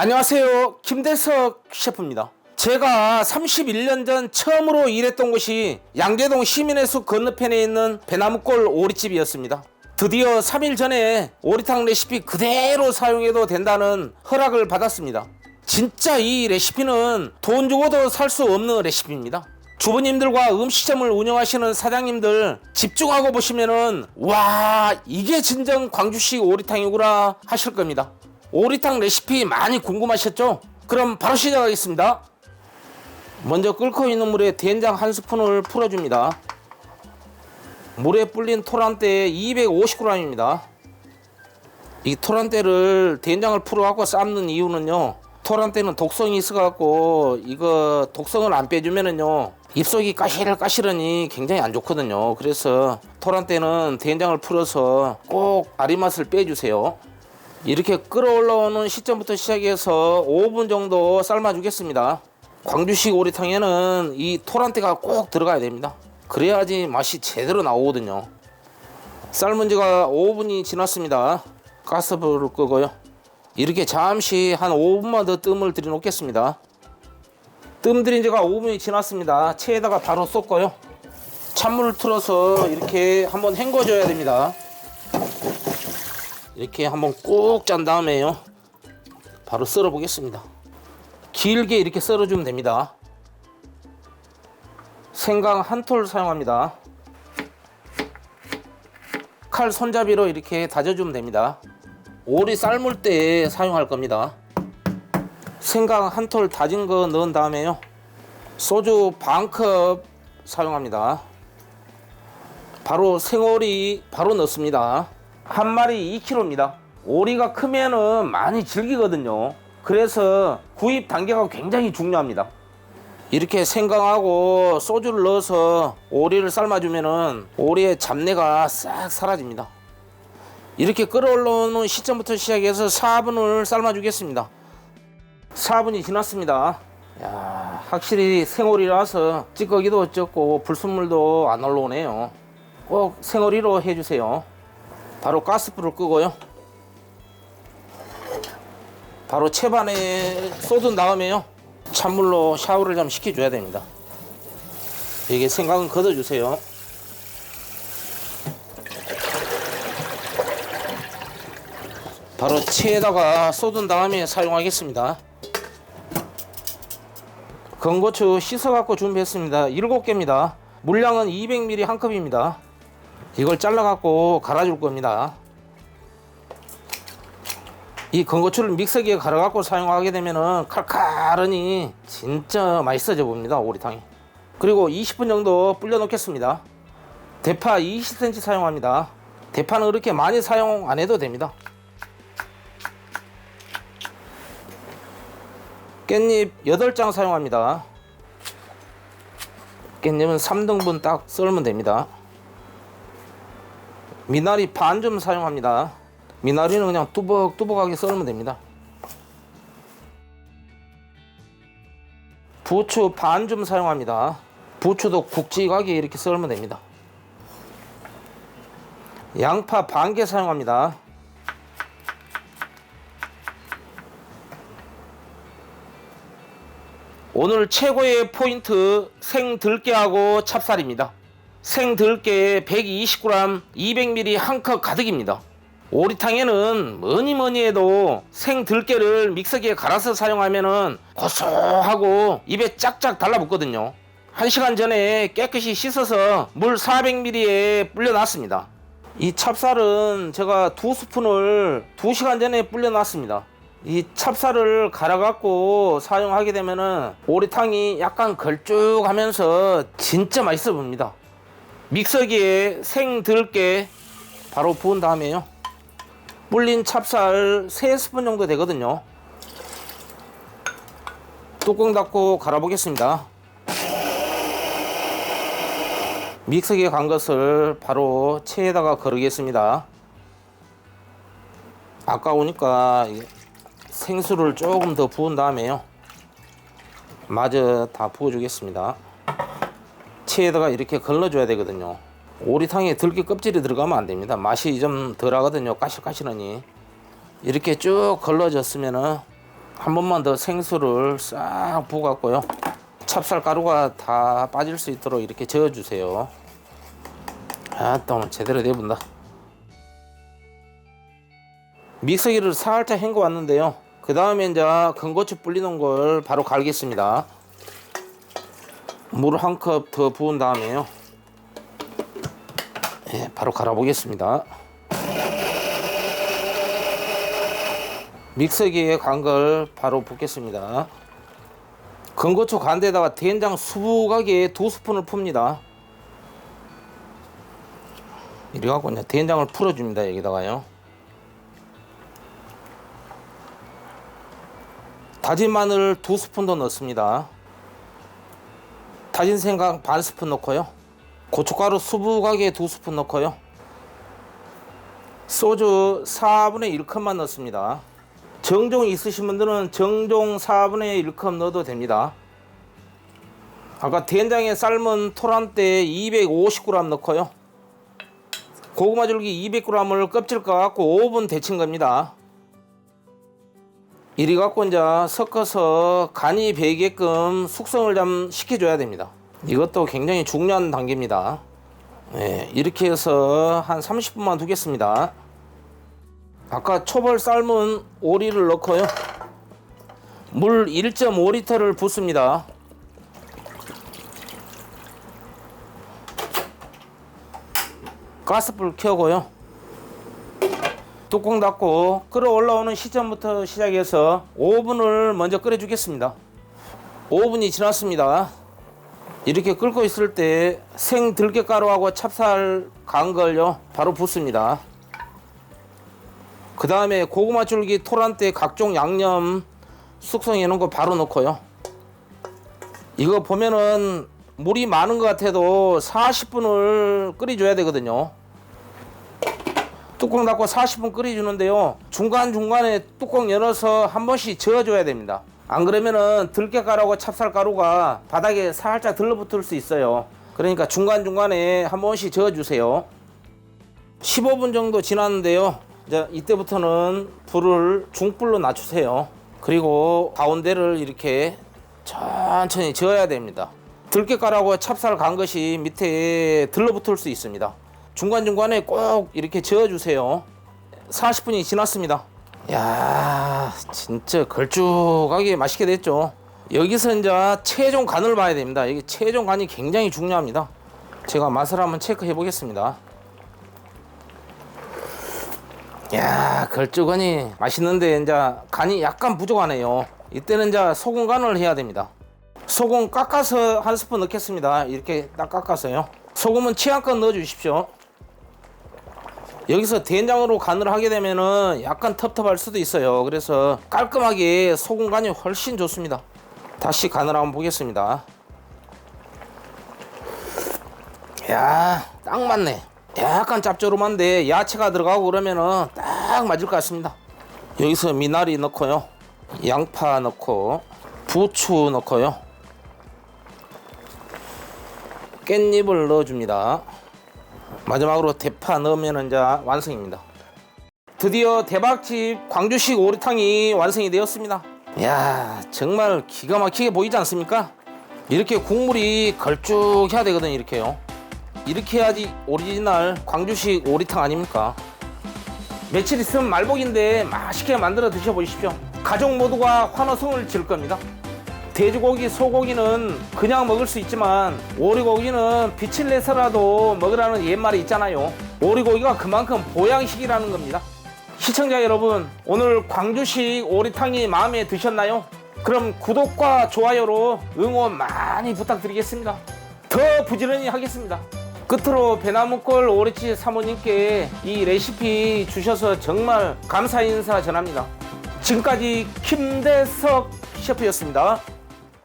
안녕하세요. 김대석 셰프입니다. 제가 31년 전 처음으로 일했던 곳이 양재동 시민의 숲 건너편에 있는 배나무골 오리집이었습니다. 드디어 3일 전에 오리탕 레시피 그대로 사용해도 된다는 허락을 받았습니다. 진짜 이 레시피는 돈 주고도 살 수 없는 레시피입니다. 주부님들과 음식점을 운영하시는 사장님들 집중하고 보시면은 와 이게 진정 광주식 오리탕이구나 하실 겁니다. 오리탕 레시피 많이 궁금하셨죠? 그럼 바로 시작하겠습니다. 먼저 끓고 있는 물에 된장 한 스푼을 풀어줍니다. 물에 불린 토란대 250g입니다. 이 토란대를 된장을 풀어갖고 삶는 이유는요. 토란대는 독성이 있어갖고 이거 독성을 안 빼주면은요 입속이 까실까실하니 굉장히 안 좋거든요. 그래서 토란대는 된장을 풀어서 꼭 아리맛을 빼주세요. 이렇게 끓어올라오는 시점부터 시작해서 5분 정도 삶아주겠습니다. 광주식 오리탕에는 이 토란대가 꼭 들어가야 됩니다. 그래야지 맛이 제대로 나오거든요. 삶은 지가 5분이 지났습니다. 가스불을 끄고요. 이렇게 잠시 한 5분만 더 뜸을 들여 놓겠습니다. 뜸 들인 지가 5분이 지났습니다. 체에다가 바로 쏟고요. 찬물을 틀어서 이렇게 한번 헹궈줘야 됩니다. 이렇게 한번 꾹짠 다음에요. 바로 썰어 보겠습니다. 길게 이렇게 썰어 주면 됩니다. 생강 한 톨 사용합니다. 칼 손잡이로 이렇게 다져주면 됩니다. 오리 삶을 때 사용할 겁니다. 생강 한 톨 다진 거 넣은 다음에요. 소주 반 컵 사용합니다. 바로 생오리 바로 넣습니다. 한 마리 2kg입니다. 오리가 크면은 많이 질기거든요. 그래서 구입 단계가 굉장히 중요합니다. 이렇게 생강하고 소주를 넣어서 오리를 삶아주면은 오리의 잡내가 싹 사라집니다. 이렇게 끓어올라오는 시점부터 시작해서 4분을 삶아주겠습니다. 4분이 지났습니다. 야, 확실히 생오리라서 찌꺼기도 적고 불순물도 안 올라오네요. 꼭 생오리로 해주세요. 바로 가스불을 끄고요. 바로 채반에 쏟은 다음에요. 찬물로 샤워를 좀 시켜줘야 됩니다. 이게 생강은 걷어주세요. 바로 체에다가 쏟은 다음에 사용하겠습니다. 건고추 씻어갖고 준비했습니다. 7개입니다. 물량은 200ml 한 컵입니다. 이걸 잘라갖고 갈아줄 겁니다. 이 건고추를 믹서기에 갈아갖고 사용하게 되면은 칼칼하니 진짜 맛있어져 봅니다 오리탕이. 그리고 20분 정도 불려 놓겠습니다. 대파 20cm 사용합니다. 대파는 그렇게 많이 사용 안 해도 됩니다. 깻잎 8장 사용합니다. 깻잎은 3등분 딱 썰면 됩니다 미나리 반 좀 사용합니다 미나리는 그냥 뚜벅뚜벅하게 썰면 됩니다. 부추 반 좀 사용합니다. 부추도 굵직하게 이렇게 썰면 됩니다. 양파 반 개 사용합니다. 오늘 최고의 포인트 생들깨하고 찹쌀입니다. 생들깨 120g, 200ml 한 컵 가득입니다. 오리탕에는 뭐니 뭐니 해도 생 들깨를 믹서기에 갈아서 사용하면은 고소하고 입에 짝짝 달라붙거든요. 1시간 전에 깨끗이 씻어서 물 400ml에 불려놨습니다. 이 찹쌀은 제가 두 스푼을 2시간 전에 불려놨습니다. 이 찹쌀을 갈아갖고 사용하게 되면은 오리탕이 약간 걸쭉하면서 진짜 맛있어 보입니다. 믹서기에 생 들깨 바로 부은 다음에요. 불린 찹쌀 3스푼 정도 되거든요. 뚜껑 닫고 갈아보겠습니다. 믹서기에 간 것을 바로 체에다가 거르겠습니다. 아까우니까 생수를 조금 더 부은 다음에요. 마저 다 부어주겠습니다. 체에다가 이렇게 걸러줘야 되거든요. 오리탕에 들깨 껍질이 들어가면 안 됩니다. 맛이 좀 덜하거든요. 까실까실하니. 이렇게 쭉 걸러졌으면은 한 번만 더 생수를 싹 부어갖고요. 찹쌀 가루가 다 빠질 수 있도록 이렇게 저어주세요. 오늘 제대로 내본다. 믹서기를 살짝 헹궈 왔는데요. 그 다음에 이제 건고추 불리는 걸 바로 갈겠습니다. 물한컵 더 부은 다음에요. 예, 바로 갈아 보겠습니다. 믹서기에 간 걸 바로 붓겠습니다. 건고추 간 데다가 된장 수북하게 두 스푼을 풉니다. 이래 갖고 이제 된장을 풀어줍니다. 여기다가요. 다진 마늘 두 스푼 더 넣습니다. 다진 생강 반 스푼 넣고요. 고춧가루 수북하게 두 스푼 넣고요. 소주 4분의 1컵만 넣습니다. 정종 있으신 분들은 정종 4분의 1컵 넣어도 됩니다. 아까 된장에 삶은 토란대 250g 넣고요. 고구마 줄기 200g을 껍질 까갖고 5분 데친 겁니다. 이리 갖고 이제 섞어서 간이 배게끔 숙성을 좀 시켜줘야 됩니다. 이것도 굉장히 중요한 단계입니다. 네, 이렇게 해서 한 30분만 두겠습니다. 아까 초벌 삶은 오리를 넣고요. 물 1.5리터를 붓습니다. 가스불 켜고요. 뚜껑 닫고 끓어 올라오는 시점부터 시작해서 5분을 먼저 끓여 주겠습니다. 5분이 지났습니다. 이렇게 끓고 있을 때 생 들깨가루하고 찹쌀 간 걸요 바로 붓습니다. 그 다음에 고구마 줄기, 토란대, 각종 양념 숙성해 놓은 거 바로 넣고요. 이거 보면은 물이 많은 것 같아도 40분을 끓여줘야 되거든요. 뚜껑 닫고 40분 끓여주는데요. 중간중간에 뚜껑 열어서 한 번씩 저어줘야 됩니다. 안 그러면은 들깨가루하고 찹쌀가루가 바닥에 살짝 들러붙을 수 있어요. 그러니까 중간중간에 한 번씩 저어주세요. 15분 정도 지났는데요. 이제 이때부터는 불을 중불로 낮추세요. 그리고 가운데를 이렇게 천천히 저어야 됩니다. 들깨가루하고 찹쌀 간 것이 밑에 들러붙을 수 있습니다. 중간중간에 꼭 이렇게 저어주세요. 40분이 지났습니다. 야 진짜 걸쭉하게 맛있게 됐죠. 여기서 이제 최종 간을 봐야 됩니다. 이게 최종 간이 굉장히 중요합니다. 제가 맛을 한번 체크해 보겠습니다. 야 걸쭉하니 맛있는데 이제 간이 약간 부족하네요. 이때는 이제 소금 간을 해야 됩니다. 소금 깎아서 한 스푼 넣겠습니다. 이렇게 딱 깎아서요. 소금은 취향껏 넣어 주십시오. 여기서 된장으로 간을 하게 되면은 약간 텁텁할 수도 있어요. 그래서 깔끔하게 소금 간이 훨씬 좋습니다. 다시 간을 한번 보겠습니다. 야, 딱 맞네. 약간 짭조름한데 야채가 들어가고 그러면은 딱 맞을 것 같습니다. 여기서 미나리 넣고요. 양파 넣고 부추 넣고요. 깻잎을 넣어줍니다. 마지막으로 대파 넣으면 이제 완성입니다. 드디어 대박집 광주식 오리탕이 완성이 되었습니다. 야 정말 기가 막히게 보이지 않습니까? 이렇게 국물이 걸쭉해야 되거든요. 이렇게요. 이렇게 해야지 오리지널 광주식 오리탕 아닙니까? 며칠 있으면 말복인데 맛있게 만들어 드셔보십시오. 가족 모두가 환호성을 지를 겁니다. 돼지고기, 소고기는 그냥 먹을 수 있지만 오리고기는 빛을 내서라도 먹으라는 옛말이 있잖아요. 오리고기가 그만큼 보양식이라는 겁니다. 시청자 여러분, 오늘 광주식 오리탕이 마음에 드셨나요? 그럼 구독과 좋아요로 응원 많이 부탁드리겠습니다. 더 부지런히 하겠습니다. 끝으로 배나무골 오리치 사모님께 이 레시피 주셔서 정말 감사 인사 전합니다. 지금까지 김대석 셰프였습니다.